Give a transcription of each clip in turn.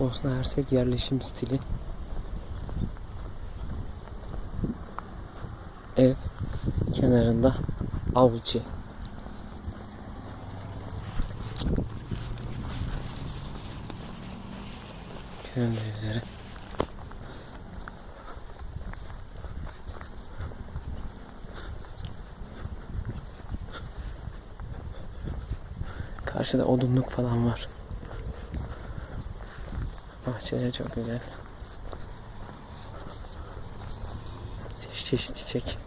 Bosna Hersek yerleşim stili. Ev kenarında avcı. Göründüğü üzere. Karşıda odunluk falan var. Bahçeleri çok güzel. Çeşit çeşit çiçek.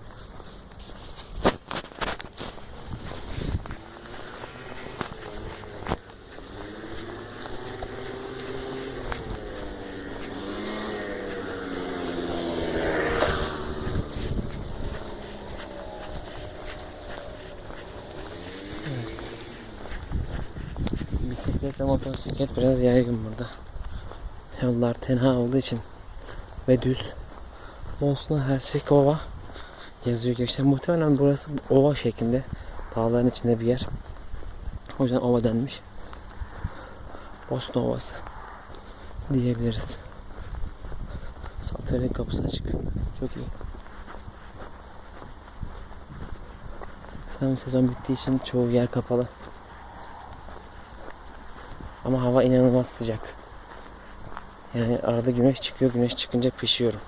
Bisiklet ve motosiklet biraz yaygın burada. Yollar tenha olduğu için ve düz. Bosna Hersekova yazıyor geçti. Muhtemelen burası ova şeklinde. Dağların içinde bir yer. O yüzden ova denmiş. Bosna Ovası diyebiliriz. Santralin kapısı açık. Çok iyi. Sanırım sezon bittiği için çoğu yer kapalı. Ama hava inanılmaz sıcak. Yani arada güneş çıkıyor. Güneş çıkınca pişiyorum.